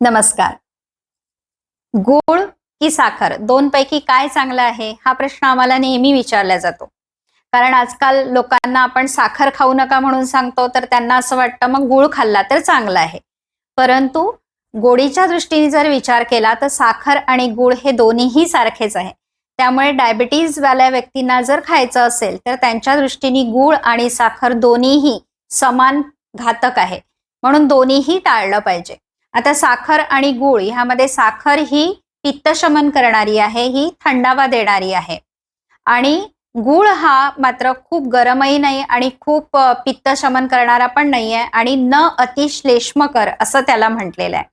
नमस्कार. गूळ की साखर दोन पैकी काय चांगलं आहे? हा प्रश्न आम्हाला नेहमी विचारला जातो. कारण आजकाल लोकांना आपण साखर खाऊ नका म्हणून सांगतो तर त्यांना असं वाटतं मग गूळ खाल्ला तर चांगला आहे. परंतु गोडीच्या दृष्टीने जर विचार केला तर साखर आणि गूळ हे दोन्हीही सारखेच आहे. त्यामुळे डायबिटीज वाल्या व्यक्तींना जर खायचं असेल तर त्यांच्या दृष्टीने गूळ आणि साखर दोन्हीही समान घातक आहे. म्हणून दोन्हीही टाळलं पाहिजे. आता साखर आणि गूळ ह्यामध्ये साखर ही पित्तशमन करणारी आहे ही थंडावा देणारी आहे. आणि गूळ हा मात्र खूप गरमही नाही आणि खूप पित्तशमन करणारा पण नाही आहे आणि न अतिश्लेष्मकर असं त्याला म्हटलेलं आहे.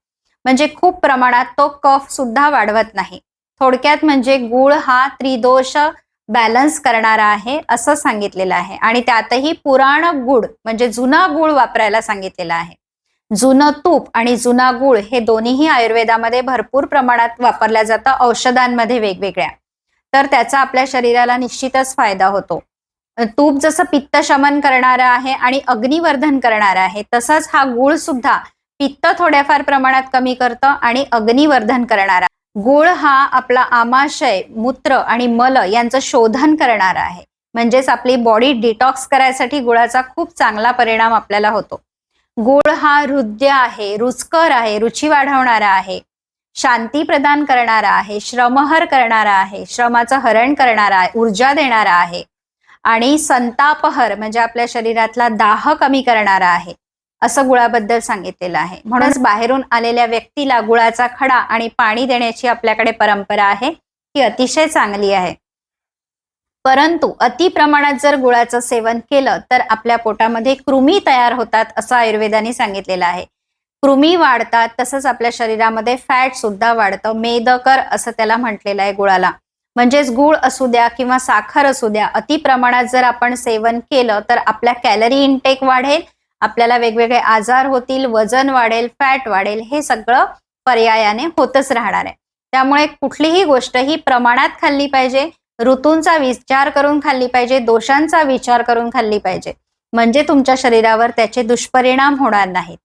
म्हणजे खूप प्रमाणात तो कफ सुद्धा वाढवत नाही. थोडक्यात म्हणजे गूळ हा त्रिदोष बॅलन्स करणारा आहे असं सांगितलेलं आहे. आणि त्यातही पुराण गुळ म्हणजे जुना गूळ वापरायला सांगितलेला आहे. जुनं तूप आणि जुना गूळ हे दोन्हीही आयुर्वेदामध्ये भरपूर प्रमाणात वापरल्या जातं. औषधांमध्ये वेगवेगळ्या. तर त्याचा आपल्या शरीराला निश्चितच फायदा होतो. तूप जसं पित्त शमन करणारं आहे आणि अग्निवर्धन करणारं आहे तसंच हा गूळ सुद्धा पित्त थोड्याफार प्रमाणात कमी करतं आणि अग्निवर्धन करणारा. गूळ हा आपला आमाशय मूत्र आणि मल यांचं शोधन करणारा आहे. म्हणजेच आपली बॉडी डिटॉक्स करायसाठी गुळाचा खूप चांगला परिणाम आपल्याला होतो. गूळ हा हृदय आहे रुचकर आहे रुची वाढवणारा आहे शांती प्रदान करणारा आहे श्रमहर करणारा आहे श्रमाचं हरण करणारा आहे ऊर्जा देणारा आहे आणि संतापहर म्हणजे आपल्या शरीरातला दाह कमी करणारा आहे असं गुळाबद्दल सांगितलेलं आहे. म्हणूनच बाहेरून आलेल्या व्यक्तीला गुळाचा खडा आणि पाणी देण्याची आपल्याकडे परंपरा आहे ती अतिशय चांगली आहे. परंतु अति प्रमाणात जर गुळाचं सेवन केलं तर आपल्या पोटामध्ये कृमी तयार होतात असं आयुर्वेदाने सांगितलेलं आहे. कृमी वाढतात तसंच आपल्या शरीरामध्ये फॅट सुद्धा वाढतं. मेदकर असं त्याला म्हटलेलं आहे गुळाला. म्हणजेच गुळ असू द्या किंवा साखर असू द्या अति प्रमाणात जर आपण सेवन केलं तर आपल्या कॅलरी इनटेक वाढेल आपल्याला वेगवेगळे आजार होतील वजन वाढेल फॅट वाढेल हे सगळं पर्यायाने होतच राहणार आहे. त्यामुळे कुठलीही गोष्ट ही प्रमाणात खाल्ली पाहिजे. ऋतूंचा विचार करून खाल्ली पाहिजे दोषांचा विचार करून खाल्ली पाहिजे. म्हणजे तुमच्या शरीरावर त्याचे दुष्परिणाम होणार नाहीत.